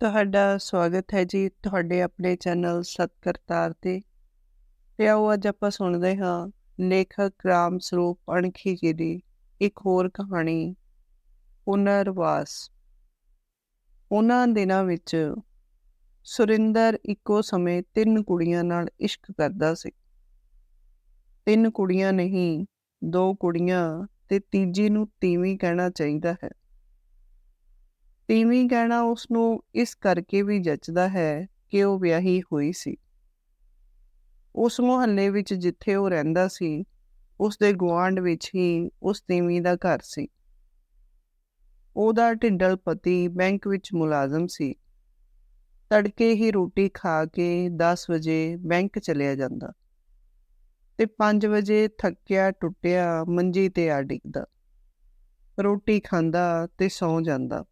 ਤੁਹਾਡਾ ਸਵਾਗਤ ਹੈ ਜੀ ਤੁਹਾਡੇ ਆਪਣੇ ਚੈਨਲ ਸਤਕਰਤਾਰ ਤੇ। ਤੇ ਆਓ ਅੱਜ ਆਪਾਂ ਸੁਣਦੇ ਹਾਂ ਲੇਖਕ ਰਾਮ ਸਰੂਪ ਅਣਖੀ ਜੀ ਦੀ ਇੱਕ ਹੋਰ ਕਹਾਣੀ, ਪੁਨਰਵਾਸ। ਉਹਨਾਂ ਦਿਨਾਂ ਵਿੱਚ ਸੁਰਿੰਦਰ ਇੱਕੋ ਸਮੇਂ ਤਿੰਨ ਕੁੜੀਆਂ ਨਾਲ ਇਸ਼ਕ ਕਰਦਾ ਸੀ। ਤਿੰਨ ਕੁੜੀਆਂ ਨਹੀਂ, ਦੋ ਕੁੜੀਆਂ ਤੇ ਤੀਜੀ ਨੂੰ ਤੀਵੀਂ ਕਹਿਣਾ ਚਾਹੀਦਾ ਹੈ। ਤੀਵੀਂ ਕਹਿਣਾ ਉਸ ਨੂੰ ਇਸ ਕਰਕੇ ਵੀ ਜੱਚਦਾ ਹੈ ਕਿ ਉਹ ਵਿਆਹੀ ਹੋਈ ਸੀ। ਉਸ ਮੁਹੱਲੇ ਵਿੱਚ ਜਿੱਥੇ ਉਹ ਰਹਿੰਦਾ ਸੀ ਉਸ ਦੇ ਗੁਆਂਢ ਵਿੱਚ ਹੀ ਉਸ ਤੀਵੀਂ ਦਾ ਘਰ ਸੀ। ਉਹਦਾ ਢਿੱਡਲ ਪਤੀ ਬੈਂਕ ਵਿੱਚ ਮੁਲਾਜ਼ਮ ਸੀ। ਤੜਕੇ ਹੀ ਰੋਟੀ ਖਾ ਕੇ 10 ਵਜੇ ਬੈਂਕ ਚਲਿਆ ਜਾਂਦਾ ਤੇ 5 ਵਜੇ ਥੱਕਿਆ ਟੁੱਟਿਆ ਮੰਜੀ ਤੇ ਆ ਡਿੱਗਦਾ। ਰੋਟੀ ਖਾਂਦਾ ਤੇ ਸੌਂ ਜਾਂਦਾ।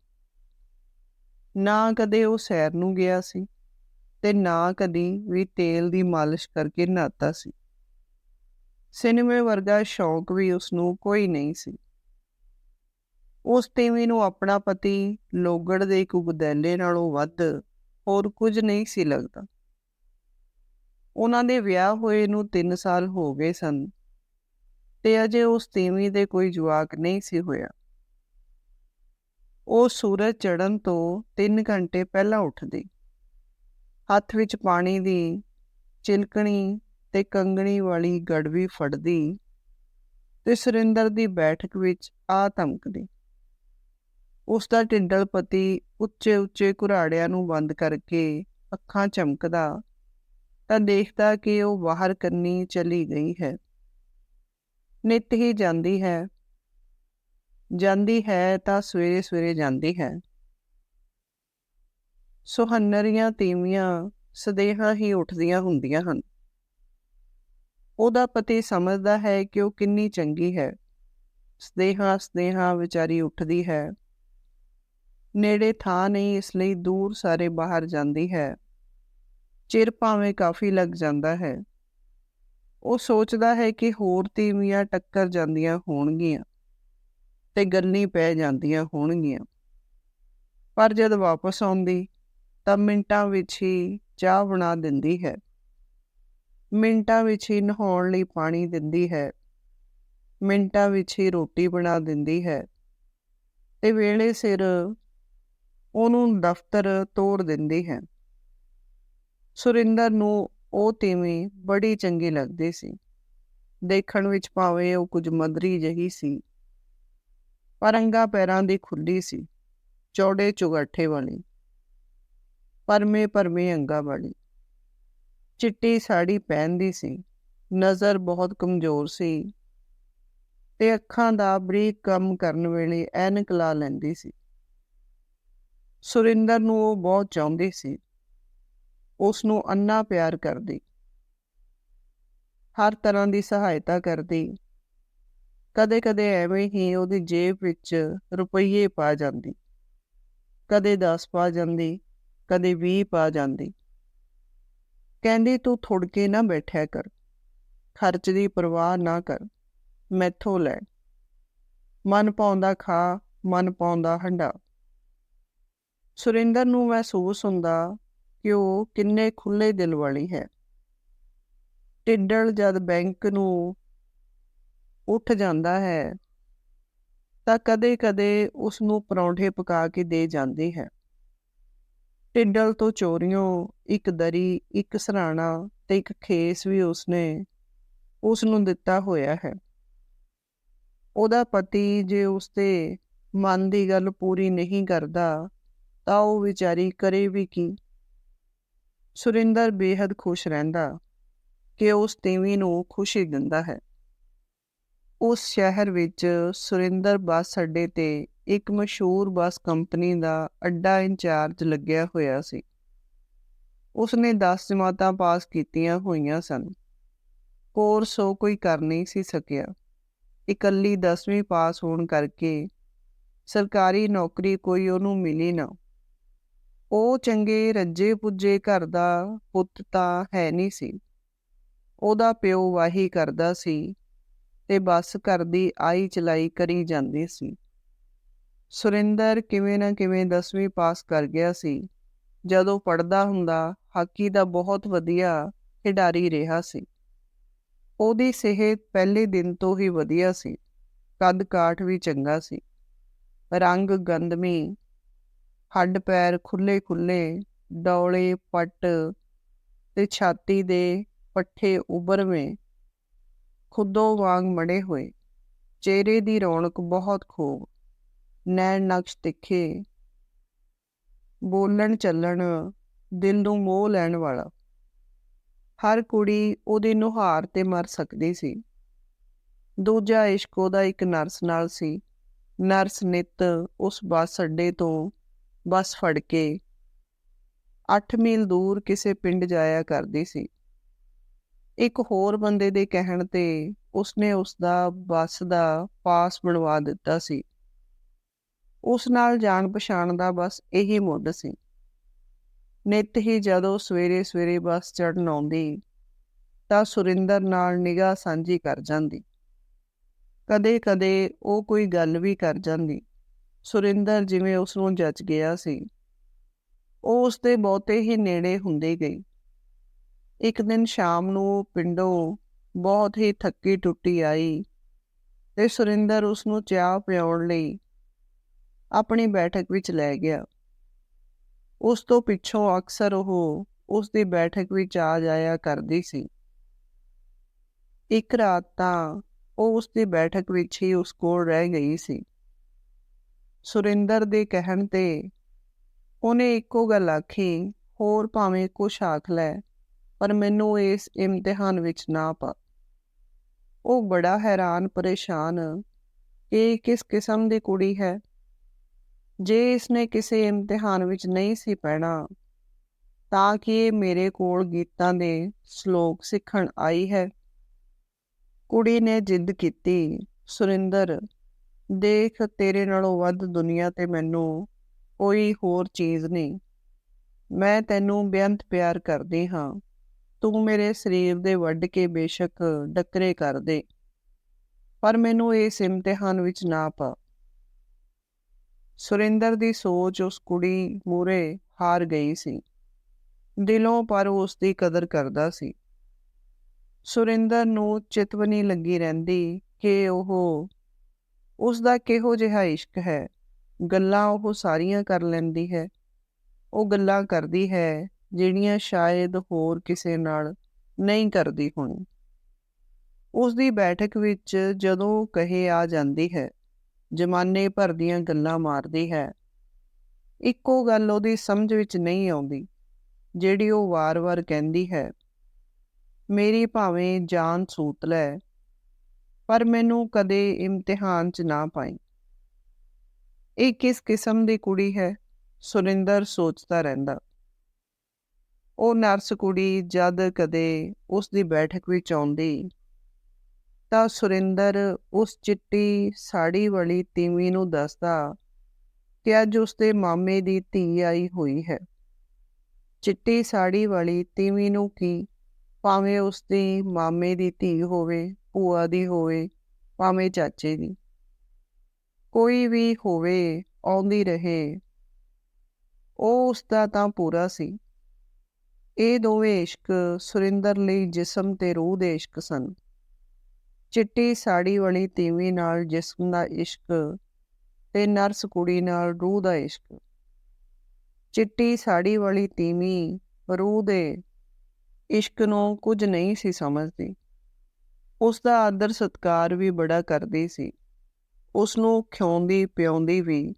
ਨਾ ਕਦੇ ਉਹ ਸੈਰ ਨੂੰ ਗਿਆ ਸੀ ਤੇ ਨਾ ਕਦੀ ਵੀ ਤੇਲ ਦੀ ਮਾਲਿਸ਼ ਕਰਕੇ ਨਹਾਤਾ ਸੀ। ਸਿਨੇਮੇ ਵਰਗਾ ਸ਼ੌਕ ਵੀ ਉਸ ਨੂੰ ਕੋਈ ਨਹੀਂ ਸੀ। ਉਸ ਤੀਵੀਂ ਨੂੰ ਆਪਣਾ ਪਤੀ ਲੋਗੜ ਦੇ ਇੱਕ ਗੁਦੈਲੇ ਨਾਲੋਂ ਵੱਧ ਹੋਰ ਕੁਝ ਨਹੀਂ ਸੀ ਲੱਗਦਾ। ਉਹਨਾਂ ਦੇ ਵਿਆਹ ਹੋਏ ਨੂੰ 3 ਸਾਲ ਹੋ ਗਏ ਸਨ ਤੇ ਅਜੇ ਉਸ ਤੀਵੀਂ ਦੇ ਕੋਈ ਜਵਾਕ ਨਹੀਂ ਸੀ ਹੋਇਆ। ਉਹ ਸੂਰਜ ਚੜ੍ਹਨ ਤੋਂ 3 ਘੰਟੇ ਪਹਿਲਾਂ ਉੱਠਦੀ। ਹੱਥ ਵਿੱਚ ਪਾਣੀ ਦੀ ਚਿਲਕਣੀ ਤੇ ਕੰਗਣੀ ਵਾਲੀ ਗੜਵੀ ਫੜਦੀ ਤੇ ਸੁਰਿੰਦਰ ਦੀ ਬੈਠਕ ਵਿੱਚ ਆ ਧਮਕਦੀ। ਉਸ ਦਾ ਢਿੰਡਲ ਪਤੀ ਉੱਚੇ ਉੱਚੇ ਘੁਰਾੜਿਆਂ ਨੂੰ ਬੰਦ ਕਰਕੇ ਅੱਖਾਂ ਚਮਕਦਾ ਤਾਂ ਦੇਖਦਾ ਕਿ ਉਹ ਬਾਹਰ ਕੰਨੀ ਚਲੀ ਗਈ ਹੈ। ਨਿਤ ਹੀ ਜਾਂਦੀ ਹੈ ਜਾਂਦੀ ਹੈ ਤਾਂ ਸਵੇਰੇ ਸਵੇਰੇ ਜਾਂਦੀ ਹੈ। ਸੁਹੰਨਰੀਆਂ ਤੀਵੀਆਂ ਸਦੇਹਾ ਹੀ ਉੱਠਦੀਆਂ ਹੁੰਦੀਆਂ ਹਨ। ਉਹਦਾ ਪਤੀ ਸਮਝਦਾ ਹੈ ਕਿ ਉਹ ਕਿੰਨੀ ਚੰਗੀ ਹੈ। ਸਦੇਹਾ ਸਦੇਹਾ ਵਿਚਾਰੀ ਉੱਠਦੀ ਹੈ। ਨੇੜੇ ਥਾਂ ਨਹੀਂ, ਇਸ ਲਈ ਦੂਰ ਸਾਰੇ ਬਾਹਰ ਜਾਂਦੀ ਹੈ। ਚਿਰ ਭਾਵੇਂ ਕਾਫੀ ਲੱਗ ਜਾਂਦਾ ਹੈ। ਉਹ ਸੋਚਦਾ ਹੈ ਕਿ ਹੋਰ ਤੀਵੀਆਂ ਟੱਕਰ ਜਾਂਦੀਆਂ ਹੋਣਗੀਆਂ। ਤੇ ਗੱਲਾਂ ਪੈ ਜਾਂਦੀਆਂ ਹੋਣਗੀਆਂ। ਪਰ ਜਦ ਵਾਪਸ ਆਉਂਦੀ, ਤਾਂ ਮਿੰਟਾਂ ਵਿੱਚ ਹੀ ਚਾਹ ਬਣਾ ਦਿੰਦੀ ਹੈ। ਮਿੰਟਾਂ ਵਿੱਚ ਹੀ ਨਹਾਉਣ ਲਈ ਪਾਣੀ ਦਿੰਦੀ ਹੈ। ਮਿੰਟਾਂ ਵਿੱਚ ਹੀ ਰੋਟੀ ਬਣਾ ਦਿੰਦੀ ਹੈ। ਤੇ ਵੇਲੇ ਸਿਰ ਉਹਨੂੰ ਦਫ਼ਤਰ ਤੋੜ ਦਿੰਦੀ ਹੈ। ਸੁਰਿੰਦਰ ਨੂੰ ਉਹ ਤੀਵੀਂ ਬੜੀ ਚੰਗੀ ਲੱਗਦੀ ਸੀ। ਦੇਖਣ ਵਿੱਚ ਭਾਵੇਂ ਉਹ ਕੁਝ ਮਦਰੀ ਜਹੀ ਸੀ। ਪਰ ਅੰਗਾ ਪੈਰਾਂ ਦੀ ਖੁੱਲੀ ਸੀ, ਚੌੜੇ ਚੁਗਾਠੇ ਵਾਲੀ, ਪਰਮੇ ਪਰਮੇ ਅੰਗਾ ਵਾਲੀ। ਚਿੱਟੀ ਸਾੜੀ ਪਹਿਨਦੀ ਸੀ, ਨਜ਼ਰ ਬਹੁਤ ਕਮਜ਼ੋਰ ਸੀ ਤੇ ਅੱਖਾਂ ਦਾ ਬਰੀਕ ਕੰਮ ਕਰਨ ਵੇਲੇ ਐਨਕ ਲਾ ਲੈਂਦੀ ਸੀ। ਸੁਰਿੰਦਰ ਨੂੰ ਉਹ ਬਹੁਤ ਚਾਹੁੰਦੀ ਸੀ ਉਸ ਨੂੰ ਅੰਨਾ ਪਿਆਰ ਕਰਦੀ, ਹਰ ਤਰ੍ਹਾਂ ਦੀ ਸਹਾਇਤਾ ਕਰਦੀ ਕਦੇ-ਕਦੇ ਐਵੇਂ ਹੀ ਉਹਦੀ ਜੇਬ ਵਿੱਚ ਰੁਪਈਏ ਪਾ ਜਾਂਦੀ। ਕਦੇ 10 ਪਾ ਜਾਂਦੀ, ਕਦੇ 20 ਪਾ ਜਾਂਦੀ। ਕਹਿੰਦੀ, ਤੂੰ ਥੁੜ ਕੇ ਨਾ ਬੈਠਿਆ ਕਰ। ਖਰਚ ਦੀ ਪਰਵਾਹ ਨਾ ਕਰ। ਮੈਥੋਂ ਲੈ। ਮਨ ਪਾਉਂਦਾ ਖਾ, ਮਨ ਪਾਉਂਦਾ ਹੰਡਾ। ਸੁਰਿੰਦਰ ਨੂੰ ਮਹਿਸੂਸ ਹੁੰਦਾ ਕਿ ਉਹ ਕਿੰਨੇ ਖੁੱਲੇ ਦਿਲ ਵਾਲੀ ਹੈ। ਟਿੱਡਲ ਜਦ ਬੈਂਕ ਨੂੰ ਉੱਠ ਜਾਂਦਾ ਹੈ, ਤਾਂ ਕਦੇ-ਕਦੇ ਉਸ ਨੂੰ ਪਰੌਂਠੇ ਪਕਾ ਕੇ ਦੇ ਜਾਂਦੀ ਹੈ। ਟਿੱਡਲ ਤੋਂ ਚੋਰੀਆਂ ਇੱਕ ਦਰੀ, ਇੱਕ ਸਰਾਣਾ ਤੇ ਇੱਕ ਖੇਸ ਵੀ ਉਸਨੇ ਉਸ ਨੂੰ ਦਿੱਤਾ ਹੋਇਆ ਹੈ। ਉਹਦਾ ਪਤੀ ਜੇ ਉਸਦੇ ਮਨ ਦੀ ਗੱਲ ਪੂਰੀ ਨਹੀਂ ਕਰਦਾ, ਤਾਂ ਉਹ ਵਿਚਾਰੀ ਕਰੇ ਵੀ ਕੀ? ਸੁਰਿੰਦਰ ਬੇहद ਖੁਸ਼ ਰਹਿੰਦਾ ਕਿ ਉਸ ਤੀਵੀਂ ਨੂੰ ਖੁਸ਼ੀ ਦਿੰਦਾ ਹੈ। ਉਸ ਸ਼ਹਿਰ ਵਿੱਚ ਸੁਰਿੰਦਰ ਬੱਸ ਅੱਡੇ ਤੇ ਇੱਕ ਮਸ਼ਹੂਰ ਬੱਸ ਕੰਪਨੀ ਦਾ ਅੱਡਾ ਇੰਚਾਰਜ ਲੱਗਿਆ ਹੋਇਆ ਸੀ। ਉਸਨੇ 10 ਜਮਾਤਾਂ ਪਾਸ ਕੀਤੀਆਂ ਹੋਈਆਂ ਸਨ। ਕੋਰਸ ਉਹ ਕੋਈ ਕਰ ਨਹੀਂ ਸੀ ਸਕਿਆ। ਇਕੱਲੀ 10ਵੀਂ ਪਾਸ ਹੋਣ ਕਰਕੇ ਸਰਕਾਰੀ ਨੌਕਰੀ ਕੋਈ ਉਹਨੂੰ ਮਿਲੀ ਨਾ। ਉਹ ਚੰਗੇ ਰੱਜੇ ਪੁੱਜੇ ਘਰ ਦਾ ਪੁੱਤ ਤਾਂ ਹੈ ਨਹੀਂ ਸੀ। ਉਹਦਾ ਪਿਓ ਵਾਹੀ ਕਰਦਾ ਸੀ ਤੇ ਬਸ ਘਰ ਦੀ ਆਈ ਚਲਾਈ ਕਰੀ ਜਾਂਦੀ ਸੀ। ਸੁਰਿੰਦਰ ਕਿਵੇਂ ਨਾ ਕਿਵੇਂ 10ਵੀਂ ਪਾਸ ਕਰ ਗਿਆ ਸੀ। ਜਦੋਂ ਪੜਦਾ ਹੁੰਦਾ, ਹਾਕੀ ਦਾ ਬਹੁਤ ਵਧੀਆ ਖਿਡਾਰੀ ਰਿਹਾ ਸੀ। ਉਹਦੀ ਸਿਹਤ ਪਹਿਲੇ ਦਿਨ ਤੋਂ ਹੀ ਵਧੀਆ ਸੀ। ਕੱਦ ਕਾਠ ਵੀ ਚੰਗਾ ਸੀ। ਰੰਗ ਗੰਦਮੀ ਹੱਡ ਪੈਰ ਖੁੱਲੇ ਖੁੱਲੇ ਡੌਲੇ, ਪੱਟ ਤੇ ਛਾਤੀ ਦੇ ਪੱਠੇ ਉਭਰਵੇਂ ਖੁੱਦੋਂ ਵਾਂਗ ਮੜੇ ਹੋਏ। ਚਿਹਰੇ ਦੀ ਰੌਣਕ ਬਹੁਤ ਖੂਬ। ਨੈਣ ਨਕਸ਼ ਤਿੱਖੇ। ਬੋਲਣ ਚੱਲਣ, ਦਿਲ ਨੂੰ ਮੋਹ ਲੈਣ ਵਾਲਾ। ਹਰ ਕੁੜੀ ਉਹਦੇ ਨੁਹਾਰ ਤੇ ਮਰ ਸਕਦੀ ਸੀ। ਦੂਜਾ ਇਸ਼ਕ ਉਹਦਾ ਇੱਕ ਨਰਸ ਨਾਲ ਸੀ। ਨਰਸ ਨਿਤ ਉਸ ਬੱਸ ਅੱਡੇ ਤੋਂ ਬੱਸ ਫੜ ਕੇ 8 ਮੀਲ ਦੂਰ ਕਿਸੇ ਪਿੰਡ ਜਾਇਆ ਕਰਦੀ ਸੀ। ਇੱਕ ਹੋਰ ਬੰਦੇ ਦੇ ਕਹਿਣ ਤੇ ਉਸਨੇ ਉਸ ਦਾ ਬੱਸ ਦਾ ਪਾਸ ਬਣਵਾ ਦਿੱਤਾ ਸੀ। ਉਸ ਨਾਲ ਜਾਣ ਪਛਾਣ ਦਾ ਬਸ ਇਹੀ ਮੁੱਢ ਸੀ। ਨਿਤ ਹੀ ਜਦੋਂ ਸਵੇਰੇ ਸਵੇਰੇ ਬੱਸ ਚੜਨ ਆਉਂਦੀ, ਤਾਂ ਸੁਰਿੰਦਰ ਨਾਲ ਨਿਗਾਹ ਸਾਂਝੀ ਕਰ ਜਾਂਦੀ। ਕਦੇ-ਕਦੇ ਉਹ ਕੋਈ ਗੱਲ ਵੀ ਕਰ ਜਾਂਦੀ। ਸੁਰਿੰਦਰ ਜਿਵੇਂ ਉਸ ਨੂੰ ਜੱਜ ਗਿਆ ਸੀ। ਉਹ ਉਸ ਦੇ ਬਹੁਤੇ ਹੀ ਨੇੜੇ ਹੁੰਦੇ ਗਈ। ਇੱਕ ਦਿਨ ਸ਼ਾਮ ਨੂੰ ਪਿੰਡੋਂ ਬਹੁਤ ਹੀ ਥੱਕੀ ਟੁੱਟੀ ਆਈ ਤੇ ਸੁਰਿੰਦਰ ਉਸ ਨੂੰ ਚਾਹ ਪਿਆਉਣ ਲਈ ਆਪਣੀ ਬੈਠਕ ਵਿੱਚ ਲੈ ਗਿਆ। ਉਸ ਤੋਂ ਪਿੱਛੋਂ ਅਕਸਰ ਉਹ ਉਸ ਦੀ ਬੈਠਕ ਵਿੱਚ ਆ ਜਾਇਆ ਕਰਦੀ ਸੀ। ਇੱਕ ਰਾਤ ਤਾਂ ਉਹ ਉਸ ਦੀ ਬੈਠਕ ਵਿੱਚ ਹੀ ਉਸ ਕੋਲ ਰਹਿ ਗਈ ਸੀ। ਸੁਰਿੰਦਰ ਦੇ ਕਹਿਣ ਤੇ ਉਹਨੇ ਇੱਕੋ ਗੱਲ ਆਖੀ, ਹੋਰ ਭਾਵੇਂ ਕੁਛ ਆਖ ਲੈ ਪਰ ਮੈਨੂੰ ਇਸ ਇਮਤਿਹਾਨ ਵਿੱਚ ਨਾ ਪਾ। ਉਹ ਬੜਾ ਹੈਰਾਨ, ਪਰੇਸ਼ਾਨ, ਕਿ ਕਿਸ ਕਿਸਮ ਦੀ ਕੁੜੀ ਹੈ? ਜੇ ਇਸਨੇ ਕਿਸੇ ਇਮਤਿਹਾਨ ਵਿੱਚ ਨਹੀਂ ਸੀ ਪੈਣਾ, ਤਾਂ ਕਿ ਇਹ ਮੇਰੇ ਕੋਲ ਗੀਤਾਂ ਦੇ ਸ਼ਲੋਕ ਸਿੱਖਣ ਆਈ ਹੈ? ਕੁੜੀ ਨੇ ਜਿੱਦ ਕੀਤੀ, ਸੁਰਿੰਦਰ, ਦੇਖ ਤੇਰੇ ਨਾਲੋਂ ਵੱਧ ਦੁਨੀਆ ਤੇ ਮੈਨੂੰ ਕੋਈ ਹੋਰ ਚੀਜ਼ ਨਹੀਂ। ਮੈਂ ਤੈਨੂੰ ਬੇਅੰਤ ਪਿਆਰ ਕਰਦੀ ਹਾਂ। ਤੂੰ ਮੇਰੇ ਸਰੀਰ ਦੇ ਵੱਢ ਕੇ ਬੇਸ਼ੱਕ ਡੱਕਰੇ ਕਰ ਦੇ। ਪਰ ਮੈਨੂੰ ਇਸ ਇਮਤਿਹਾਨ ਵਿੱਚ ਨਾ ਪਾ। ਸੁਰਿੰਦਰ ਦੀ ਸੋਚ ਉਸ ਕੁੜੀ ਮੂਰੇ ਹਾਰ ਗਈ ਸੀ। ਦਿਲੋਂ ਪਰ ਉਸ ਦੀ ਕਦਰ ਕਰਦਾ ਸੀ। ਸੁਰਿੰਦਰ ਨੂੰ ਚਿਤਵਨੀ ਲੱਗੀ ਰਹਿੰਦੀ ਕਿ ਉਹ ਉਸ ਦਾ ਕਿਹੋ ਜਿਹਾ ਇਸ਼ਕ ਹੈ। ਗੱਲਾਂ ਉਹ ਸਾਰੀਆਂ ਕਰ ਲੈਂਦੀ ਹੈ। ਉਹ ਗੱਲਾਂ ਕਰਦੀ ਹੈ ਜਿਹੜੀਆਂ ਸ਼ਾਇਦ ਹੋਰ ਕਿਸੇ ਨਾਲ ਨਹੀਂ ਕਰਦੀ ਹੋਣੀ। ਉਸ ਦੀ ਬੈਠਕ ਵਿੱਚ ਜਦੋਂ ਕਹੇ ਆ ਜਾਂਦੀ ਹੈ, ਜਮਾਨੇ ਭਰ ਦੀਆਂ ਗੱਲਾਂ ਮਾਰਦੀ ਹੈ, ਇੱਕੋ ਗੱਲ ਉਹਦੀ ਸਮਝ ਵਿੱਚ ਨਹੀਂ ਆਉਂਦੀ, ਜਿਹੜੀ ਉਹ ਵਾਰ-ਵਾਰ ਕਹਿੰਦੀ ਹੈ, ਮੇਰੀ ਭਾਵੇਂ ਜਾਨ ਸੂਤ ਲੈ, ਪਰ ਮੈਨੂੰ ਕਦੇ ਇਮਤਿਹਾਨ 'ਚ ਨਾ ਪਾਈ। ਇਹ ਕਿਸ ਕਿਸਮ ਦੀ ਕੁੜੀ ਹੈ, ਸੁਰਿੰਦਰ ਸੋਚਦਾ ਰਹਿੰਦਾ। ਉਹ ਨਰਸ ਕੁੜੀ ਜਦ ਕਦੇ ਉਸ ਦੀ ਬੈਠਕ ਵਿੱਚ ਆਉਂਦੀ ਤਾਂ ਸੁਰਿੰਦਰ ਉਸ ਚਿੱਟੀ ਸਾੜੀ ਵਾਲੀ ਤੀਵੀ ਨੂੰ ਦੱਸਦਾ ਕਿ ਅੱਜ ਉਸ ਦੇ ਮਾਮੇ ਦੀ ਧੀ ਆਈ ਹੋਈ ਹੈ। ਚਿੱਟੀ ਸਾੜੀ ਵਾਲੀ ਤੀਵੀ ਨੂੰ ਕੀ ਭਾਵੇਂ ਉਸ ਦੀ ਮਾਮੇ ਦੀ ਧੀ ਹੋਵੇ, ਭੂਆ ਦੀ ਹੋਵੇ, ਭਾਵੇਂ ਚਾਚੇ ਦੀ। ਕੋਈ ਵੀ ਹੋਵੇ, ਆਉਂਦੀ ਰਹੇ। ਉਹ ਉਸ ਦਾ ਤਾਂ ਪੂਰਾ ਸੀ। ਇਹ ਦੋਵੇਂ ਇਸ਼ਕ ਸੁਰਿੰਦਰ ਲਈ ਜਿਸਮ ਤੇ ਰੂਹ ਦੇ ਇਸ਼ਕ ਸਨ। ਚਿੱਟੀ ਸਾੜੀ ਵਾਲੀ ਤੀਵੀਂ ਨਾਲ ਜਿਸਮ ਦਾ ਇਸ਼ਕ ਤੇ ਨਰਸ ਕੁੜੀ ਨਾਲ ਰੂਹ ਦਾ ਇਸ਼ਕ। ਚਿੱਟੀ ਸਾੜੀ ਵਾਲੀ ਤੀਵੀਂ ਰੂਹ ਦੇ ਇਸ਼ਕ ਨੂੰ ਕੁਝ ਨਹੀਂ ਸੀ ਸਮਝਦੀ। ਉਸ ਦਾ ਆਦਰ ਸਤਕਾਰ ਵੀ ਬੜਾ ਕਰਦੀ ਸੀ। ਉਸ ਨੂੰ ਖਿਆਉਂਦੀ ਪਿਆਉਂਦੀ ਵੀ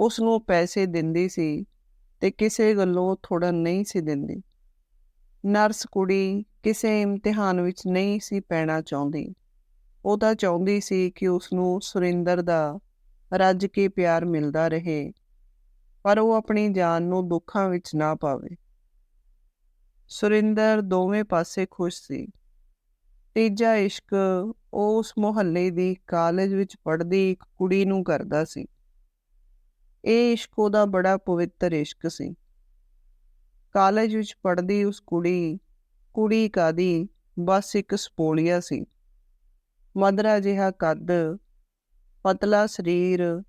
ਉਸ ਨੂੰ ਪੈਸੇ ਦਿੰਦੀ ਸੀ। ਤੇ ਕਿਸੇ ਗੱਲੋਂ ਥੋੜਾ ਨਹੀਂ ਸੀ ਦਿੰਦੀ। ਨਰਸ ਕੁੜੀ ਕਿਸੇ ਇਮਤਿਹਾਨ ਵਿੱਚ ਨਹੀਂ ਸੀ ਪੈਣਾ ਚਾਹੁੰਦੀ। ਉਹ ਤਾਂ ਚਾਹੁੰਦੀ ਸੀ ਕਿ ਉਸ ਨੂੰ ਸੁਰਿੰਦਰ ਦਾ ਰੱਜ ਕੇ ਪਿਆਰ ਮਿਲਦਾ ਰਹੇ, ਪਰ ਉਹ ਆਪਣੀ ਜਾਨ ਨੂੰ ਦੁੱਖਾਂ ਵਿੱਚ ਨਾ ਪਾਵੇ। ਸੁਰਿੰਦਰ ਦੋਵੇਂ ਪਾਸੇ ਖੁਸ਼ ਸੀ। ਤੀਜਾ ਇਸ਼ਕ ਉਸ ਮੁਹੱਲੇ ਦੀ ਕਾਲਜ ਵਿੱਚ ਪੜ੍ਹਦੀ ਇੱਕ ਕੁੜੀ ਨੂੰ ਕਰਦਾ ਸੀ। ਇਹ ਇਸ਼ਕ ਉਹਦਾ ਬੜਾ ਪਵਿੱਤਰ ਇਸ਼ਕ ਸੀ। ਕਾਲਜ ਵਿੱਚ ਪੜ੍ਹਦੀ ਉਸ ਕੁੜੀ ਕੁੜੀ ਕਾਦੀ ਬਸ ਇੱਕ ਸਪੋਲੀਆ ਸੀ। ਮਦਰਾ ਜਿਹਾ ਕੱਦ, ਪਤਲਾ ਸਰੀਰ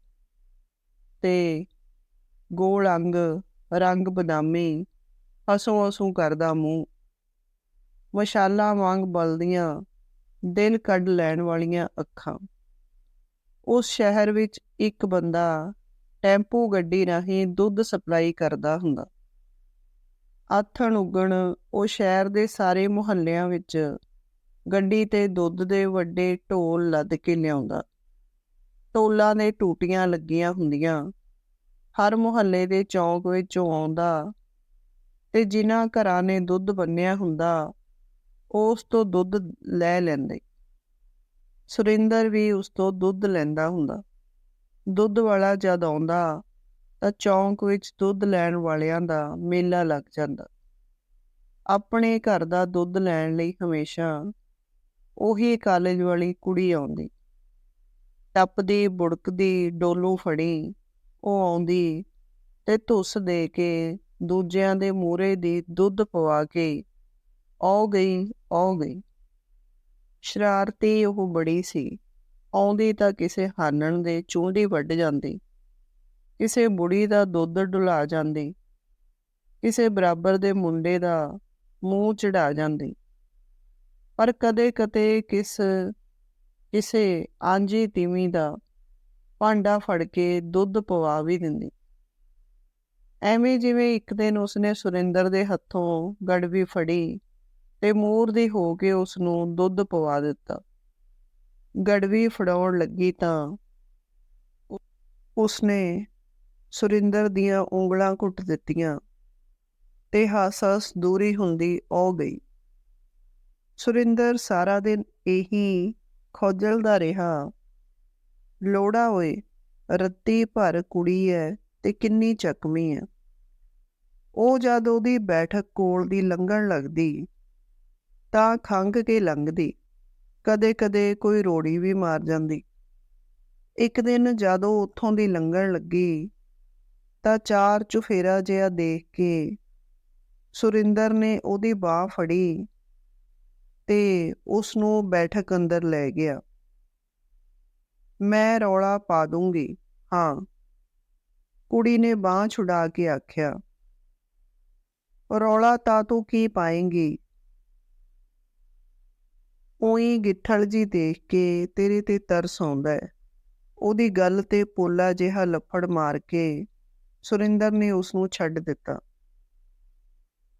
ਤੇ ਗੋਲ ਅੰਗ, ਰੰਗ ਬਦਾਮੀ, ਹਸੋਂ ਹਸੋਂ ਕਰਦਾ ਮੂੰਹ। ਮਸ਼ਾਲਾ ਵਾਂਗ ਬਲਦੀਆਂ ਦਿਲ ਕੱਢ ਲੈਣ ਵਾਲੀਆਂ ਅੱਖਾਂ। ਉਸ ਸ਼ਹਿਰ ਵਿੱਚ ਇੱਕ ਬੰਦਾ ਟੈਂਪੂ ਗੱਡੀ ਰਾਹੀਂ ਦੁੱਧ ਸਪਲਾਈ ਕਰਦਾ ਹੁੰਦਾ। ਆਥਣ ਉਗਣ, ਉਹ ਸ਼ਹਿਰ ਦੇ ਸਾਰੇ ਮੁਹੱਲਿਆਂ ਵਿੱਚ ਗੱਡੀ ਤੇ ਦੁੱਧ ਦੇ ਵੱਡੇ ਢੋਲ ਲੱਦ ਕੇ ਲਿਆਉਂਦਾ। ਢੋਲਾਂ ਦੇ ਟੂਟੀਆਂ ਲੱਗੀਆਂ ਹੁੰਦੀਆਂ। ਹਰ ਮੁਹੱਲੇ ਦੇ ਚੌਂਕ ਵਿੱਚੋਂ ਆਉਂਦਾ ਤੇ ਜਿਨ੍ਹਾਂ ਘਰਾਂ ਨੇ ਦੁੱਧ ਬੰਨਿਆ ਹੁੰਦਾ, ਉਸ ਤੋਂ ਦੁੱਧ ਲੈ ਲੈਂਦੇ। ਸੁਰਿੰਦਰ ਵੀ ਉਸ ਤੋਂ ਦੁੱਧ ਲੈਂਦਾ ਹੁੰਦਾ। ਦੁੱਧ ਵਾਲਾ ਜਦ ਆਉਂਦਾ ਤਾਂ ਚੌਂਕ ਵਿੱਚ ਦੁੱਧ ਲੈਣ ਵਾਲਿਆਂ ਦਾ ਮੇਲਾ ਲੱਗ ਜਾਂਦਾ। ਆਪਣੇ ਘਰ ਦਾ ਦੁੱਧ ਲੈਣ ਲਈ ਹਮੇਸ਼ਾ ਉਹੀ ਕਾਲਜ ਵਾਲੀ ਕੁੜੀ ਆਉਂਦੀ। ਟੱਪਦੀ, ਬੁੜਕਦੀ, ਡੋਲੂ ਫੜੀ, ਉਹ ਆਉਂਦੀ ਤੇ ਧੁੱਸ ਦੇ ਕੇ ਦੂਜਿਆਂ ਦੇ ਮੂਰੇ ਦੀ ਦੁੱਧ ਪਵਾ ਕੇ ਆਉ ਗਈ ਆਉ ਗਈ। ਸ਼ਰਾਰਤੀ ਉਹ ਬੜੀ ਸੀ। ਆਉਂਦੀ ਤਾਂ ਕਿਸੇ ਹਾਨਣ ਦੇ ਚੂੰਡੀ ਵੱਢ ਜਾਂਦੀ। ਕਿਸੇ ਬੁੜੀ ਦਾ ਦੁੱਧ ਡੁਲਾ ਜਾਂਦੀ। ਕਿਸੇ ਬਰਾਬਰ ਦੇ ਮੁੰਡੇ ਦਾ ਮੂੰਹ ਚੜਾ ਜਾਂਦੀ। ਪਰ ਕਦੇ ਕਦੇ ਕਿਸ, ਕਿਸੇ ਆਂਜੀ ਤੀਵੀਂ ਦਾ ਭਾਂਡਾ ਫੜ ਕੇ ਦੁੱਧ ਪਵਾ ਵੀ ਦਿੰਦੀ। ਐਵੇਂ ਜਿਵੇਂ ਇੱਕ ਦਿਨ ਉਸਨੇ ਸੁਰਿੰਦਰ ਦੇ ਹੱਥੋਂ ਗੜਵੀ ਫੜੀ ਤੇ ਮੂਰ ਦੀ ਹੋ ਕੇ ਉਸ ਨੂੰ ਦੁੱਧ ਪਵਾ ਦਿੱਤਾ। ਗੜਵੀ ਫੜਾਉਣ ਲੱਗੀ ਤਾਂ ਉਸਨੇ ਸੁਰਿੰਦਰ ਦੀਆਂ ਉਂਗਲਾਂ ਘੁੱਟ ਦਿੱਤੀਆਂ ਤੇ ਹੱਸ-ਹੱਸ ਦੂਰੀ ਹੁੰਦੀ ਔ ਗਈ। ਸੁਰਿੰਦਰ ਸਾਰਾ ਦਿਨ ਇਹੀ ਖੋਜਲਦਾ ਰਿਹਾ, ਲੋੜਾ ਹੋਏ ਰੱਤੀ ਭਰ ਕੁੜੀ ਐ ਤੇ ਕਿੰਨੀ ਚੱਕਵੀਂ ਐ। ਉਹ ਜਦ ਉਹਦੀ ਬੈਠਕ ਕੋਲ ਦੀ ਲੰਘਣ ਲੱਗਦੀ, ਤਾਂ ਖੰਗ ਕੇ ਲੰਘਦੀ। ਕਦੇ-ਕਦੇ ਕੋਈ ਰੋੜੀ ਵੀ ਮਾਰ ਜਾਂਦੀ। ਇੱਕ ਦਿਨ ਜਦੋਂ ਉੱਥੋਂ ਦੀ ਲੰਘਣ ਲੱਗੀ, ਤਾਂ ਚਾਰ ਚੁਫੇਰਾ ਜਿਹਾ ਦੇਖ ਕੇ ਸੁਰਿੰਦਰ ਨੇ ਉਹਦੀ ਬਾਹ ਫੜੀ ਤੇ ਉਸ ਨੂੰ ਬੈਠਕ ਅੰਦਰ ਲੈ ਗਿਆ। ਮੈਂ ਰੌਲਾ ਪਾ ਦੂੰਗੀ, ਹਾਂ। ਕੁੜੀ ਨੇ ਬਾਹ ਛੁਡਾ ਕੇ ਆਖਿਆ। ਰੌਲਾ ਤਾਂ ਤੂੰ ਕੀ ਪਾਏਂਗੀ? ਉਹੀ ਗਿੱਠਲ ਜੀ ਦੇਖ ਕੇ ਤੇਰੇ ਤੇ ਤਰਸ ਆਉਂਦਾ ਹੈ। ਉਹਦੀ ਗੱਲ ਤੇ ਪੋਲਾ ਜਿਹਾ ਲੱਫੜ ਮਾਰ ਕੇ ਸੁਰਿੰਦਰ ਨੇ ਉਸ ਨੂੰ ਛੱਡ ਦਿੱਤਾ।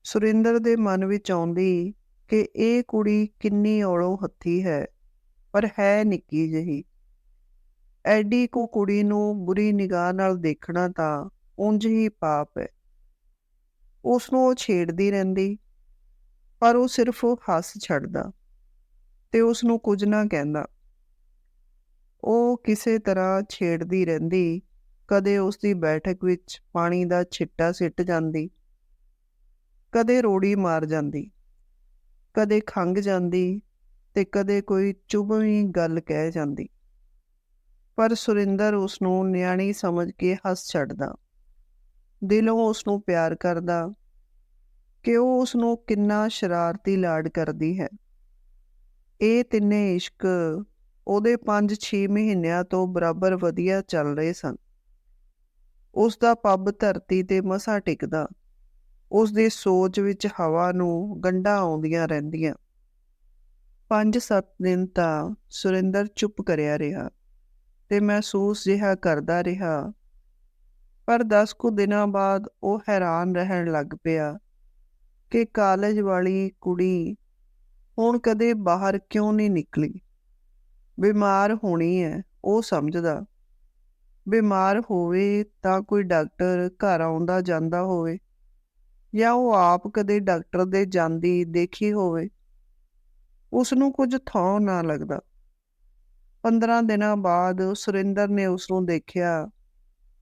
ਸੁਰਿੰਦਰ ਦੇ ਮਨ ਵਿੱਚ ਆਉਂਦੀ ਕਿ ਇਹ ਕੁੜੀ ਕਿੰਨੀ ਔਲੋਂ ਹੱਥੀ ਹੈ, ਪਰ ਹੈ ਨਿੱਕੀ ਜਿਹੀ। ਐਡੀ ਕੋ ਕੁੜੀ ਨੂੰ ਬੁਰੀ ਨਿਗਾਹ ਨਾਲ ਦੇਖਣਾ ਤਾਂ ਉਂਝ ਹੀ ਪਾਪ ਹੈ। ਉਸ ਨੂੰ ਉਹ ਛੇੜਦੀ ਰਹਿੰਦੀ, ਪਰ ਉਹ ਸਿਰਫ ਹੱਸ ਛੱਡਦਾ। ਤੇ ਉਸ ਨੂੰ ਕੁਝ ਨਾ ਕਹਿੰਦਾ। ਉਹ ਕਿਸੇ ਤਰ੍ਹਾਂ ਛੇੜਦੀ ਰਹਿੰਦੀ। ਕਦੇ ਉਸ ਦੀ ਬੈਠਕ ਵਿੱਚ ਪਾਣੀ ਦਾ ਛਿੱਟਾ ਸਿੱਟ ਜਾਂਦੀ। ਕਦੇ ਰੋੜੀ ਮਾਰ ਜਾਂਦੀ। ਕਦੇ ਖੰਗ ਜਾਂਦੀ ਤੇ ਕਦੇ ਕੋਈ ਚੁਭਵੀਂ ਗੱਲ ਕਹਿ ਜਾਂਦੀ। ਪਰ ਸੁਰਿੰਦਰ ਉਸ ਨੂੰ ਨਿਆਣੀ ਸਮਝ ਕੇ ਹੱਸ ਛੱਡਦਾ। ਦਿਲੋਂ ਉਸ ਨੂੰ ਪਿਆਰ ਕਰਦਾ ਕਿ ਉਹ ਉਸ ਨੂੰ ਕਿੰਨਾ ਸ਼ਰਾਰਤੀ ਲਾਡ ਕਰਦੀ ਹੈ। ਇਹ ਤਿੰਨੇ ਇਸ਼ਕ ਉਹਦੇ 5-6 ਮਹੀਨਿਆਂ ਤੋਂ ਬਰਾਬਰ ਵਧੀਆ ਚੱਲ ਰਹੇ ਸਨ। ਉਸ ਦਾ ਪੱਬ ਧਰਤੀ ਤੇ ਮਸਾ ਟਿਕਦਾ ਉਸ ਦੀ ਸੋਚ ਵਿੱਚ ਹਵਾ ਨੂੰ ਗੰਢਾਂ ਆਉਂਦੀਆਂ ਰਹਿੰਦੀਆਂ। 5-7 ਦਿਨ ਤਾਂ ਸੁਰਿੰਦਰ ਚੁੱਪ ਕਰਿਆ ਰਿਹਾ ਤੇ ਮਹਿਸੂਸ ਜਿਹਾ ਕਰਦਾ ਰਿਹਾ, ਪਰ 10 ਕੁ ਦਿਨਾਂ ਬਾਅਦ ਉਹ ਹੈਰਾਨ ਰਹਿਣ ਲੱਗ ਪਿਆ ਕਿ ਕਾਲਜ ਵਾਲੀ ਕੁੜੀ ਹੁਣ ਕਦੇ ਬਾਹਰ ਕਿਉਂ ਨਹੀਂ ਨਿਕਲੀ? ਬਿਮਾਰ ਹੋਣੀ ਹੈ ਉਹ ਸਮਝਦਾ। ਬਿਮਾਰ ਹੋਵੇ ਤਾਂ ਕੋਈ ਡਾਕਟਰ ਘਰ ਆਉਂਦਾ ਜਾਂਦਾ ਹੋਵੇ ਜਾਂ ਉਹ ਆਪ ਕਦੇ ਡਾਕਟਰ ਦੇ ਜਾਂਦੀ ਦੇਖੀ ਹੋਵੇ। ਉਸ ਨੂੰ ਕੁਝ ਥਾਂ ਨਾ ਲੱਗਦਾ। 15 ਦਿਨਾਂ ਬਾਅਦ ਸੁਰਿੰਦਰ ਨੇ ਉਸ ਨੂੰ ਦੇਖਿਆ।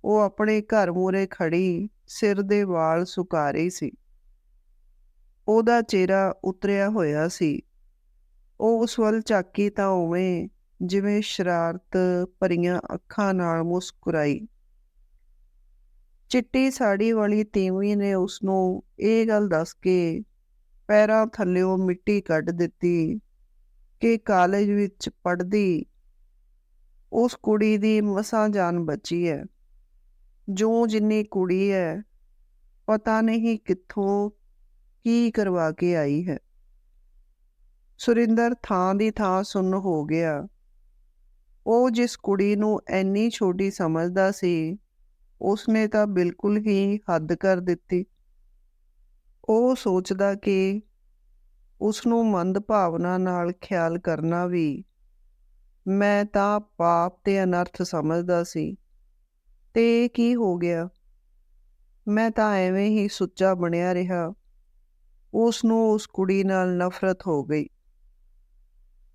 ਉਹ ਆਪਣੇ ਘਰ ਮੂਰੇ ਖੜੀ ਸਿਰ ਦੇ ਵਾਲ ਸੁਕਾ ਰਹੀ ਸੀ। ਉਹਦਾ ਚਿਹਰਾ ਉਤਰਿਆ ਹੋਇਆ ਸੀ। ਉਹ ਉਸ ਵੱਲ ਝਾਕੀ ਤਾਂ ਉਵੇਂ ਜਿਵੇਂ ਸ਼ਰਾਰਤ ਭਰੀਆਂ ਅੱਖਾਂ ਨਾਲ ਮੁਸਕਰਾਈ। ਚਿੱਟੀ ਸਾੜੀ ਵਾਲੀ ਤੀਵੀਂ ਨੇ ਉਸ ਨੂੰ ਇਹ ਗੱਲ ਦੱਸ ਕੇ ਪੈਰਾਂ ਥੱਲਿਓਂ ਮਿੱਟੀ ਕੱਢ ਦਿੱਤੀ ਕਿ ਕਾਲਜ ਵਿੱਚ ਪੜ੍ਹਦੀ ਉਸ ਕੁੜੀ ਦੀ ਮਸਾਂ ਜਾਨ ਬਚੀ ਹੈ ਜੋ ਜਿੰਨੀ ਕੁੜੀ ਹੈ ਪਤਾ ਨਹੀਂ ਕਿੱਥੋਂ ਕੀ ਕਰਵਾ ਕੇ ਆਈ ਹੈ। ਸੁਰਿੰਦਰ ਥਾਂ ਦੀ ਥਾਂ ਸੁੰਨ ਹੋ ਗਿਆ। ਉਹ ਜਿਸ ਕੁੜੀ ਨੂੰ ਐਨੀ ਛੋਟੀ ਸਮਝਦਾ ਸੀ, ਉਸਨੇ ਤਾਂ ਬਿਲਕੁਲ ਹੀ ਹੱਦ ਕਰ ਦਿੱਤੀ। ਉਹ ਸੋਚਦਾ ਕਿ ਉਸ ਨੂੰ ਮੰਦ ਭਾਵਨਾ ਨਾਲ ਖਿਆਲ ਕਰਨਾ ਵੀ ਮੈਂ ਤਾਂ ਪਾਪ ਤੇ ਅਨਰਥ ਸਮਝਦਾ ਸੀ। ਤੇ ਕੀ ਹੋ ਗਿਆ? ਮੈਂ ਤਾਂ ਐਵੇਂ ਹੀ ਸੁੱਚਾ ਬਣਿਆ ਰਿਹਾ। ਉਸ ਨੂੰ ਉਸ ਕੁੜੀ ਨਾਲ ਨਫ਼ਰਤ ਹੋ ਗਈ।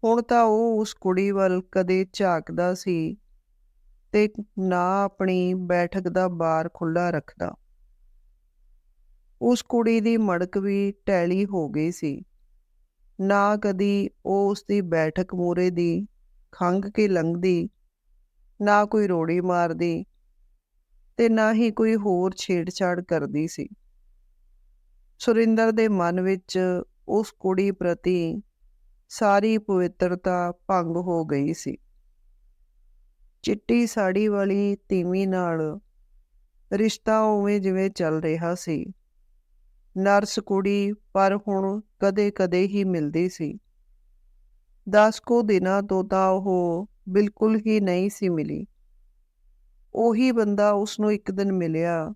ਹੁਣ ਤਾਂ ਉਹ ਉਸ ਕੁੜੀ ਵੱਲ ਕਦੇ ਝਾਕਦਾ ਸੀ ਤੇ ਨਾ ਆਪਣੀ ਬੈਠਕ ਦਾ ਬਾਰ ਖੁੱਲਾ ਰੱਖਦਾ। ਉਸ ਕੁੜੀ ਦੀ ਮੜਕ ਵੀ ਟੈਲੀ ਹੋ ਗਈ ਸੀ। ਨਾ ਕਦੀ ਉਹ ਉਸ ਦੀ ਬੈਠਕ ਮੂਰੇ ਦੀ ਖੰਗ ਕੇ ਲੰਘਦੀ, ਨਾ ਕੋਈ ਰੋੜੀ ਮਾਰਦੀ ਤੇ ਨਾ ਹੀ ਕੋਈ ਹੋਰ ਛੇੜਛਾੜ ਕਰਦੀ ਸੀ। ਸੁਰਿੰਦਰ ਦੇ ਮਨ ਵਿੱਚ ਉਸ ਕੁੜੀ ਪ੍ਰਤੀ ਸਾਰੀ ਪਵਿੱਤਰਤਾ ਭੰਗ ਹੋ ਗਈ ਸੀ। ਚਿੱਟੀ ਸਾੜੀ ਵਾਲੀ ਤੀਵੀਂ ਨਾਲ ਰਿਸ਼ਤਾ ਉਵੇਂ ਜਿਵੇਂ ਚੱਲ ਰਿਹਾ ਸੀ। ਨਰਸ ਕੁੜੀ ਪਰ ਹੁਣ ਕਦੇ-ਕਦੇ ਹੀ ਮਿਲਦੀ ਸੀ। ਦਸ ਕੁ ਦਿਨਾਂ ਤੋਂ ਤਾਂ ਉਹ ਬਿਲਕੁਲ ਹੀ ਨਹੀਂ ਸੀ ਮਿਲੀ। ਉਹੀ ਬੰਦਾ ਉਸ ਨੂੰ ਇੱਕ ਦਿਨ ਮਿਲਿਆ,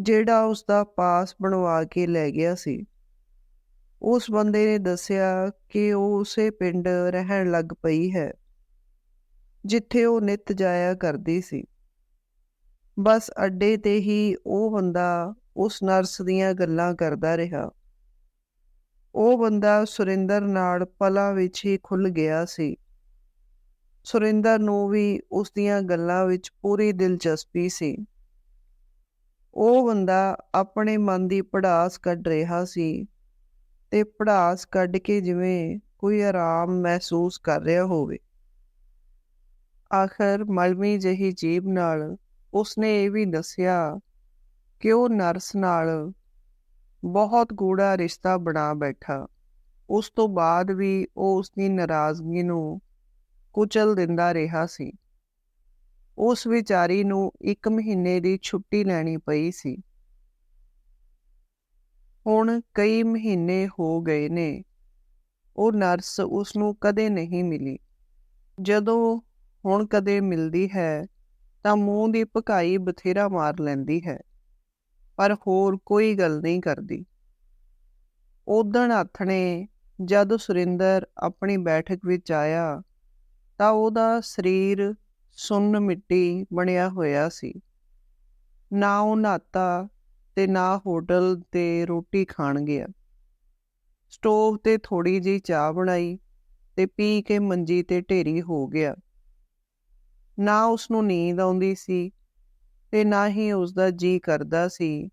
ਜਿਹੜਾ ਉਸ ਦਾ ਪਾਸ ਬਣਵਾ ਕੇ ਲੈ ਗਿਆ ਸੀ। ਉਸ ਬੰਦੇ ਨੇ ਦੱਸਿਆ ਕਿ ਉਹ ਉਸੇ ਪਿੰਡ ਰਹਿਣ ਲੱਗ ਪਈ ਹੈ, ਜਿੱਥੇ ਉਹ ਨਿਤ ਜਾਇਆ ਕਰਦੀ ਸੀ। ਬਸ ਅੱਡੇ ਤੇ ਹੀ ਉਹ ਬੰਦਾ ਉਸ ਨਰਸ ਦੀਆਂ ਗੱਲਾਂ ਕਰਦਾ ਰਿਹਾ। ਉਹ ਬੰਦਾ ਸੁਰਿੰਦਰ ਨਾਲ ਪਲਾਂ ਵਿੱਚ ਹੀ ਖੁੱਲ ਗਿਆ ਸੀ। ਸੁਰਿੰਦਰ ਨੂੰ ਵੀ ਉਸ ਦੀਆਂ ਗੱਲਾਂ ਵਿੱਚ ਪੂਰੀ ਦਿਲਚਸਪੀ ਸੀ। ਉਹ ਬੰਦਾ ਆਪਣੇ ਮਨ ਦੀ ਪੜਾਸ ਕੱਢ ਰਿਹਾ ਸੀ। ਤੇ ਪੜਾਸ ਕੱਢ ਕੇ ਜਿਵੇਂ ਕੋਈ ਆਰਾਮ ਮਹਿਸੂਸ ਕਰ ਰਿਹਾ ਹੋਵੇ। ਆਖਰ ਮਲਮੀ ਜਹੀ ਜੀਬ ਨਾਲ ਉਸਨੇ ਇਹ ਵੀ ਦੱਸਿਆ ਕਿ ਉਹ ਨਰਸ ਨਾਲ ਬਹੁਤ ਗੂੜਾ ਰਿਸ਼ਤਾ ਬਣਾ ਬੈਠਾ। ਉਸ ਤੋਂ ਬਾਅਦ ਵੀ ਉਹ ਉਸਦੀ ਨਾਰਾਜ਼ਗੀ ਨੂੰ ਕੁਚਲ ਦਿੰਦਾ ਰਿਹਾ ਸੀ। ਉਸ ਵਿਚਾਰੀ ਨੂੰ ਇੱਕ ਮਹੀਨੇ ਦੀ ਛੁੱਟੀ ਲੈਣੀ ਪਈ ਸੀ। ਹੁਣ ਕਈ ਮਹੀਨੇ ਹੋ ਗਏ ਨੇ। ਉਹ ਨਰਸ ਉਸ ਨੂੰ ਕਦੇ ਨਹੀਂ ਮਿਲੀ। ਜਦੋਂ ਹੁਣ ਕਦੇ ਮਿਲਦੀ ਹੈ, ਤਾਂ ਮੂੰਹ ਦੀ ਭਕਾਈ ਬਥੇਰਾ ਮਾਰ ਲੈਂਦੀ ਹੈ, ਪਰ ਹੋਰ ਕੋਈ ਗੱਲ ਨਹੀਂ ਕਰਦੀ। ਉਦਣ ਆਥਣੇ ਜਦ ਸੁਰਿੰਦਰ ਆਪਣੀ ਬੈਠਕ ਵਿੱਚ ਆਇਆ, ਤਾਂ ਉਹਦਾ ਸਰੀਰ ਸੁੰਨ ਮਿੱਟੀ ਬਣਿਆ ਹੋਇਆ ਸੀ। ਨਾ ਉਹ ਨਾਤਾ ਤੇ ਨਾ ਹੋਟਲ ਤੇ ਰੋਟੀ ਖਾਣ ਗਿਆ ਸਟੋਵ ਤੇ ਥੋੜੀ ਜੀ ਚਾਹ ਬਣਾਈ ਤੇ ਪੀ ਕੇ ਮੰਜੀ ਤੇ ਢੇਰੀ ਹੋ ਗਿਆ। ਨਾ ਉਸ ਨੂੰ ਨੀਂਦ ਆਉਂਦੀ ਸੀ ਤੇ ਨਾ ਹੀ ਉਸ ਦਾ ਜੀ ਕਰਦਾ ਸੀ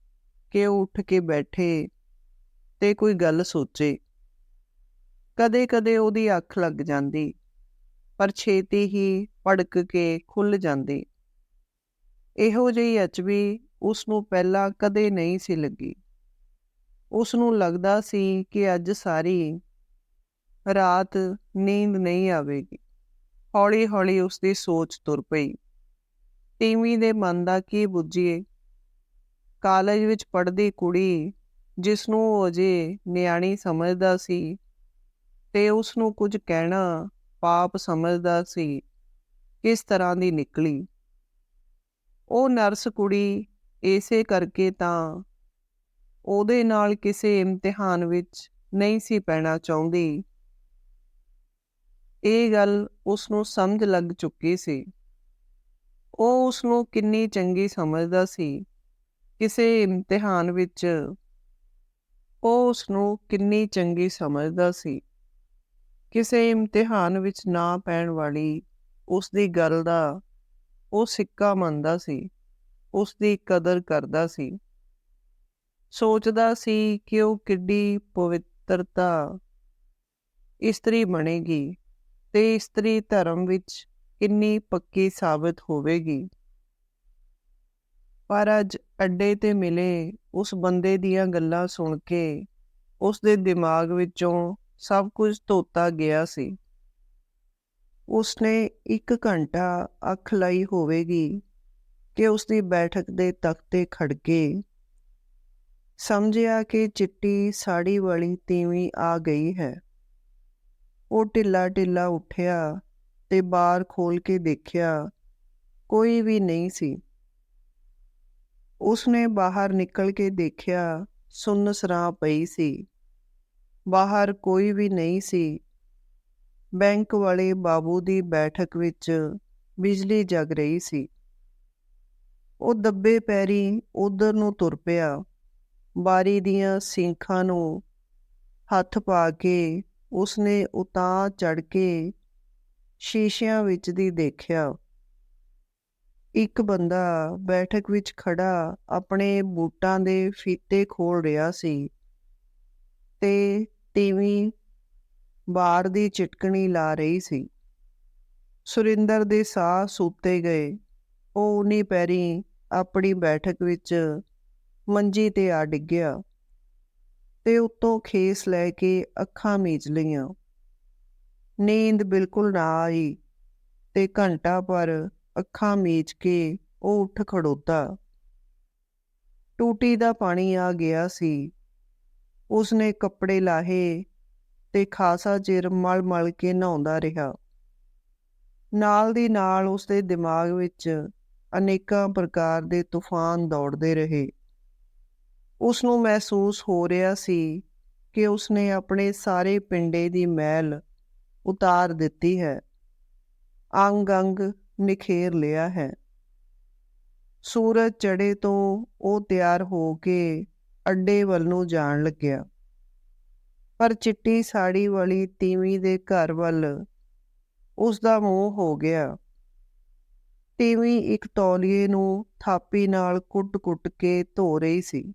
ਕਿ ਉਹ ਉੱਠ ਕੇ ਬੈਠੇ ਤੇ ਕੋਈ ਗੱਲ ਸੋਚੇ। ਕਦੇ-ਕਦੇ ਉਹਦੀ ਅੱਖ ਲੱਗ ਜਾਂਦੀ, ਪਰ ਛੇਤੀ ਹੀ ਪੜਕ ਕੇ ਖੁੱਲ ਜਾਂਦੀ। ਇਹੋ ਜਿਹੀ ਅਚਬੀ ਉਸ ਨੂੰ ਪਹਿਲਾਂ ਕਦੇ ਨਹੀਂ ਸੀ ਲੱਗੀ। ਉਸ ਨੂੰ ਲੱਗਦਾ ਸੀ ਕਿ ਅੱਜ ਸਾਰੀ ਰਾਤ ਨੀਂਦ ਨਹੀਂ ਆਵੇਗੀ। ਹੌਲੀ-ਹੌਲੀ ਉਸ ਦੀ ਸੋਚ ਤੁਰ ਪਈ। ਤੀਵੀਂ ਦੇ ਮਨ ਦਾ ਕੀ ਬੁੱਝੀਏ? ਕਾਲਜ ਵਿੱਚ ਪੜ੍ਹਦੀ ਕੁੜੀ ਜਿਸ ਨੂੰ ਉਹ ਅਜੇ ਨਿਆਣੀ ਸਮਝਦਾ ਸੀ ਤੇ ਉਸ ਨੂੰ ਕੁਝ ਕਹਿਣਾ ਪਾਪ ਸਮਝਦਾ ਸੀ, ਕਿਸ ਤਰ੍ਹਾਂ ਦੀ ਨਿਕਲੀ। ਉਹ ਨਰਸ ਕੁੜੀ ਇਸੇ ਕਰਕੇ ਤਾਂ ਉਹਦੇ ਨਾਲ ਕਿਸੇ ਇਮਤਿਹਾਨ ਵਿੱਚ ਨਹੀਂ ਸੀ ਪੈਣਾ ਚਾਹੁੰਦੀ। ਇਹ ਗੱਲ ਉਸ ਨੂੰ ਸਮਝ ਲੱਗ ਚੁੱਕੀ ਸੀ। ਉਹ ਉਸ ਨੂੰ ਕਿੰਨੀ ਚੰਗੀ ਸਮਝਦਾ ਸੀ। ਕਿਸੇ ਇਮਤਿਹਾਨ ਵਿੱਚ ਉਹ ਉਸ ਨੂੰ ਕਿੰਨੀ ਚੰਗੀ ਸਮਝਦਾ ਸੀ। ਕਿਸੇ ਇਮਤਿਹਾਨ ਵਿੱਚ ਨਾ ਪੈਣ ਵਾਲੀ ਉਸ ਦੀ ਗੱਲ ਦਾ ਉਹ ਸਿੱਕਾ ਮੰਨਦਾ ਸੀ। ਉਸ ਦੀ ਕਦਰ ਕਰਦਾ ਸੀ। ਸੋਚਦਾ ਸੀ ਕਿ ਉਹ ਕਿੱਡੀ ਪਵਿੱਤਰਤਾ ਇਸਤਰੀ ਬਣੇਗੀ ਤੇ ਇਸਤਰੀ ਧਰਮ ਵਿੱਚ ਕਿੰਨੀ ਪੱਕੀ ਸਾਬਤ ਹੋਵੇਗੀ। ਪਰ ਅੱਜ ਅੱਡੇ ਤੇ ਮਿਲੇ ਉਸ ਬੰਦੇ ਦੀਆਂ ਗੱਲਾਂ ਸੁਣ ਕੇ ਉਸ ਦੇ ਦਿਮਾਗ ਵਿੱਚੋਂ ਸਭ ਕੁਝ ਧੋਤਾ ਗਿਆ ਸੀ। ਉਸਨੇ ਇੱਕ ਘੰਟਾ ਅੱਖ ਲਾਈ ਹੋਵੇਗੀ ਕਿ ਉਸ ਦੀ ਬੈਠਕ ਦੇ ਤਖਤੇ ਖੜਕੇ ਸਮਝਿਆ ਕਿ ਚਿੱਟੀ ਸਾੜੀ ਵਾਲੀ ਤੀਵੀਂ ਆ ਗਈ ਹੈ। ਉਹ ਢਿੱਲਾ ਢਿੱਲਾ ਉੱਠਿਆ ਤੇ ਬਾਰ ਖੋਲ ਕੇ ਦੇਖਿਆ ਕੋਈ ਵੀ ਨਹੀਂ ਸੀ। ਉਸਨੇ ਬਾਹਰ ਨਿਕਲ ਕੇ ਦੇਖਿਆ ਸੁੰਨ ਸਰਾਂ ਪਈ ਸੀ। ਬਾਹਰ ਕੋਈ ਵੀ ਨਹੀਂ ਸੀ। ਬੈਂਕ ਵਾਲੇ ਬਾਬੂ ਦੀ ਬੈਠਕ ਵਿੱਚ ਬਿਜਲੀ ਜਗ ਰਹੀ ਸੀ। ਉਹ ਦੱਬੇ ਪੈਰੀ ਉਧਰ ਨੂੰ ਤੁਰ ਪਿਆ। ਬਾਰੀ ਦੀਆਂ ਸਿੰਖਾਂ ਨੂੰ ਹੱਥ ਪਾ ਕੇ ਉਸਨੇ ਉਤਾਂ ਚੜ ਕੇ ਸ਼ੀਸ਼ਿਆਂ ਵਿੱਚ ਦੀ ਦੇਖਿਆ। ਇੱਕ ਬੰਦਾ ਬੈਠਕ ਵਿੱਚ ਖੜਾ ਆਪਣੇ ਬੂਟਾਂ ਦੇ ਫੀਤੇ ਖੋਲ ਰਿਹਾ ਸੀ ਤੇ ਤੀਵੀਂ ਬਾਰ ਦੀ ਚਿਟਕਣੀ ਲਾ ਰਹੀ ਸੀ। ਸੁਰਿੰਦਰ ਦੇ ਸਾਹ ਸੁੱਤੇ ਗਏ। ਉਹ ਉਨੀ ਪੈਰੀ ਆਪਣੀ ਬੈਠਕ ਵਿੱਚ ਮੰਜੀ ਤੇ ਆ ਡਿੱਗਿਆ ਤੇ ਉੱਤੋਂ ਖੇਸ ਲੈ ਕੇ ਅੱਖਾਂ ਮੀਚ ਲਈਆਂ। ਨੀਂਦ ਬਿਲਕੁਲ ਨਾ ਆਈ ਤੇ ਘੰਟਾ ਪਰ ਅੱਖਾਂ ਮੀਚ ਕੇ ਉਹ ਉੱਠ ਖੜੋਤਾ। ਟੂਟੀ ਦਾ ਪਾਣੀ ਆ ਗਿਆ ਸੀ। ਉਸਨੇ ਕੱਪੜੇ ਲਾਹੇ ਤੇ ਖਾਸਾ ਚਿਰ ਮਲ-ਮਲ ਕੇ ਨਹਾਉਂਦਾ ਰਿਹਾ। ਨਾਲ ਦੀ ਨਾਲ ਉਸਦੇ ਦਿਮਾਗ ਵਿੱਚ ਅਨੇਕਾਂ ਪ੍ਰਕਾਰ ਦੇ ਤੂਫਾਨ ਦੌੜਦੇ ਰਹੇ। ਉਸ ਨੂੰ ਮਹਿਸੂਸ ਹੋ ਰਿਹਾ ਸੀ ਕਿ ਉਸਨੇ ਆਪਣੇ ਸਾਰੇ ਪਿੰਡੇ ਦੀ ਮੈਲ ਉਤਾਰ ਦਿੱਤੀ ਹੈ। ਅੰਗ ਅੰਗ ਨਿਖੇਰ ਲਿਆ ਹੈ। ਸੂਰਜ ਚੜੇ ਤੋਂ ਉਹ ਤਿਆਰ ਹੋ ਕੇ ਅੱਡੇ ਵੱਲ ਨੂੰ ਜਾਣ ਲੱਗਿਆ। ਪਰ ਚਿੱਟੀ ਸਾੜੀ ਵਾਲੀ ਤੀਵੀਂ ਦੇ ਘਰ ਵੱਲ ਉਸ ਦਾ ਮੂੰਹ ਹੋ ਗਿਆ। ਤੀਵੀਂ ਇੱਕ ਤੌਲੀਏ ਨੂੰ ਥਾਪੀ ਨਾਲ ਕੁੱਟ-ਕੁੱਟ ਕੇ ਧੋ ਰਹੀ ਸੀ।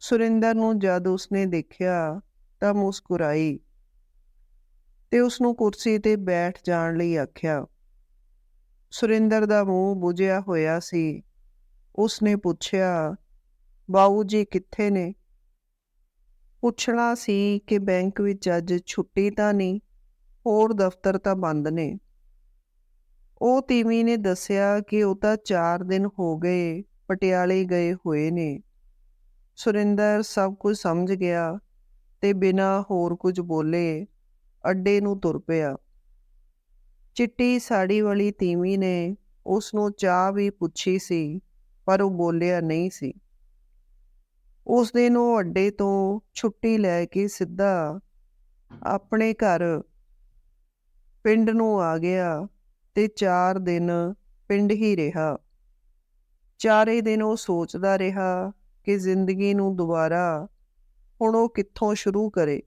ਸੁਰਿੰਦਰ ਨੂੰ ਜਦ ਉਸਨੇ ਦੇਖਿਆ ਤਾਂ ਮੁਸਕਰਾਈ ਤੇ ਉਸ ਨੂੰ ਕੁਰਸੀ ਤੇ ਬੈਠ ਜਾਣ ਲਈ ਆਖਿਆ। ਸੁਰਿੰਦਰ ਦਾ ਮੂੰਹ ਬੁਝਿਆ ਹੋਇਆ ਸੀ। ਉਸਨੇ ਪੁੱਛਿਆ, ਬਾਊ ਜੀ ਕਿੱਥੇ ਨੇ? ਪੁੱਛਣਾ ਸੀ ਕਿ ਬੈਂਕ ਵਿੱਚ ਅੱਜ ਛੁੱਟੀ ਤਾਂ ਨਹੀਂ, ਹੋਰ ਦਫ਼ਤਰ ਤਾਂ ਬੰਦ ਨੇ। ਉਹ ਤੀਵੀਂ ਨੇ ਦੱਸਿਆ ਕਿ ਉਹ ਤਾਂ 4 ਦਿਨ ਹੋ ਗਏ ਪਟਿਆਲੇ ਗਏ ਹੋਏ ਨੇ। ਸੁਰਿੰਦਰ ਸਭ ਕੁਝ ਸਮਝ ਗਿਆ ਤੇ ਬਿਨਾਂ ਹੋਰ ਕੁਝ ਬੋਲੇ ਅੱਡੇ ਨੂੰ ਤੁਰ ਪਿਆ। ਚਿੱਟੀ ਸਾੜੀ ਵਾਲੀ ਤੀਵੀਂ ਨੇ ਉਸ ਨੂੰ ਚਾਹ ਵੀ ਪੁੱਛੀ ਸੀ, ਪਰ ਉਹ ਬੋਲਿਆ ਨਹੀਂ ਸੀ। ਉਸ ਦਿਨ ਉਹ ਅੱਡੇ ਤੋਂ ਛੁੱਟੀ ਲੈ ਕੇ ਸਿੱਧਾ ਆਪਣੇ ਘਰ ਪਿੰਡ ਨੂੰ ਆ ਗਿਆ। ਤੇ 4 ਦਿਨ ਪਿੰਡ ਹੀ ਰਿਹਾ। ਚਾਰੇ ਦਿਨ ਉਹ ਸੋਚਦਾ ਰਿਹਾ ਕਿ ਜ਼ਿੰਦਗੀ ਨੂੰ ਦੁਬਾਰਾ ਹੁਣ ਉਹ ਕਿੱਥੋਂ ਸ਼ੁਰੂ ਕਰੇ।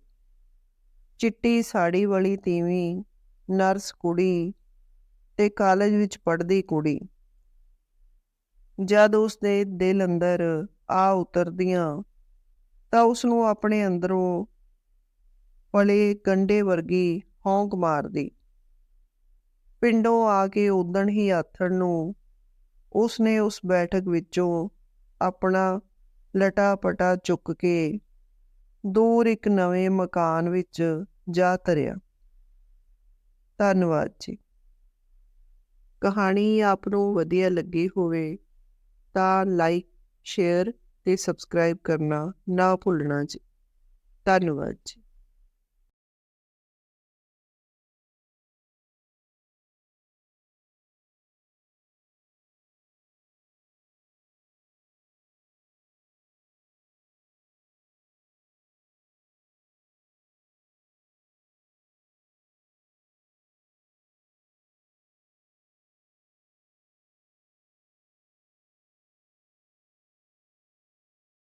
ਚਿੱਟੀ ਸਾੜੀ ਵਾਲੀ ਤੀਵੀਂ, ਨਰਸ ਕੁੜੀ ਤੇ ਕਾਲਜ ਵਿੱਚ ਪੜ੍ਹਦੀ ਕੁੜੀ। ਜਦ ਉਸ ਦੇ ਦਿਲ ਅੰਦਰ ਆ ਉਤਰਦੀਆਂ, ਤਾਂ ਉਸ ਨੂੰ ਆਪਣੇ ਅੰਦਰੋਂ ਪਲੇ ਕੰਡੇ ਵਰਗੀ ਹੌਂਕ ਮਾਰਦੀ। ਪਿੰਡੋਂ ਆ ਕੇ ਉਦਣ ਹੀ ਆਥਣ ਨੂੰ ਉਸ ਨੇ ਉਸ ਬੈਠਕ ਵਿੱਚੋਂ ਆਪਣਾ ਲਟਾ ਪਟਾ ਚੁੱਕ ਕੇ ਦੂਰ ਇੱਕ ਨਵੇਂ ਮਕਾਨ ਵਿੱਚ ਜਾ ਤਰਿਆ ਧੰਨਵਾਦ ਜੀ। ਕਹਾਣੀ ਆਪ ਨੂੰ ਵਧੀਆ ਲੱਗੀ ਹੋਵੇ ਤਾਂ ਲਾਈਕ, ਸ਼ੇਅਰ ਤੇ ਸਬਸਕ੍ਰਾਈਬ ਕਰਨਾ ਨਾ ਭੁੱਲਣਾ ਜੀ। ਧੰਨਵਾਦ ਜੀ।